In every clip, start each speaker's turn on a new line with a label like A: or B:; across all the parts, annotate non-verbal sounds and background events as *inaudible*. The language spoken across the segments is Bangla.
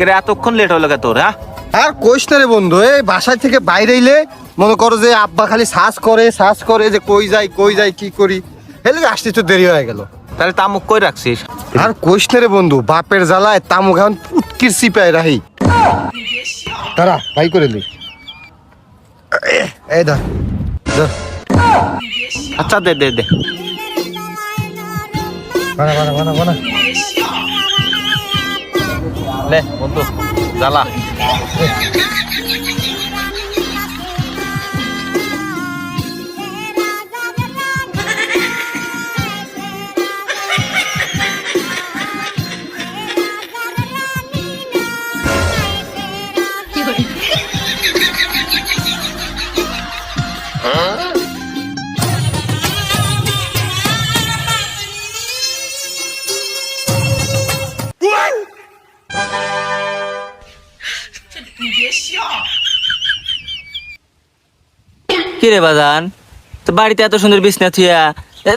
A: কেরে এতক্ষণ লেট হলো তোর হ্যাঁ?
B: আর কোষ না রে বন্ধু এই বাসায় থেকে বাইরে এলে মনে করো যে আব্বা খালি শ্বাস করে শ্বাস করে যে কই যাই কই যাই কি করি। হেলে আসতে তো দেরি হয়ে গেল।
A: তাহলে তামুক কই রাখছিস?
B: আর কোষ না রে বন্ধু বাপের জ্বালায় তামুক এখন পুটকির সিপাই রাহি। তারা ভাই করে লি। এই ধর।
A: আচ্ছা দে দে দে।
B: বানা বানা বানা বানা।
A: নে বন্ধু জ্বালা Huh? *laughs* হ্যাঁ? রে বাজান তো বাড়িতে এত সুন্দর বিছনা থুয়া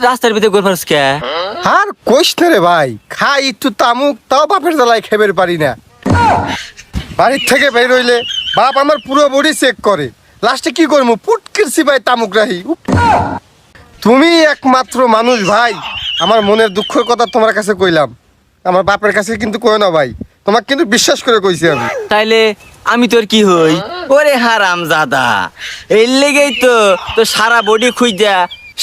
A: রাস্তার ভিতরে গোরফারস কে?
B: আর না রে ভাই খাই একটু তামুক তাও বাপের জ্বালায় খেবের পারি না। বাড়ির থেকে বের হইলে বাপ আমার পুরো বডি চেক করে। লাস্টে কি করব পুটকির সিপাই তামুক রাহি। তুমি একমাত্র মানুষ ভাই। আমার মনের দুঃখের কথা তোমার কাছে কইলাম। আমার বাপের কাছে কিন্তু কই না ভাই। তোমাকে কিন্তু বিশ্বাস করে কইছি আমি।
A: তাইলে আমি তোর কি হই? ওরে হারাম দাদা এর লেগেই তো তো সারা বডি খুঁজা,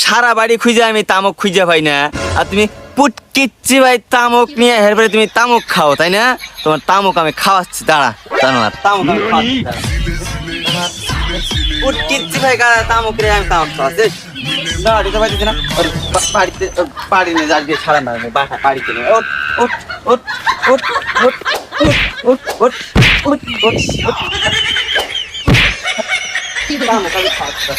A: সারা বাড়ি খুঁজে আমি তামক খুঁজে পাই না। আর তুমি পুটকিচ্ছি ভাই তামক নিয়ে হেরপরে তুমি তামক খাও, তাই না? তোমার তামক আমি খাওয়াচ্ছি, দাঁড়া জানো তামক আমি খাওয়াচ্ছি দাঁড়া। পুটকিচ্ছি ভাই কারা তামক রে, আমি তামক আছে। না, দিতে পারছি না। ওর বাড়িতে, ওর বাড়ি নিয়ে যাক, দিয়ে ছাড়া মারবে বাসা বাড়িতে নিয়ে ওঠ ওঠ ওঠ ওঠ ওঠ ওঠ ওঠ ওঠ ওঠ ওঠ তামক আমি খাওয়াচ্ছি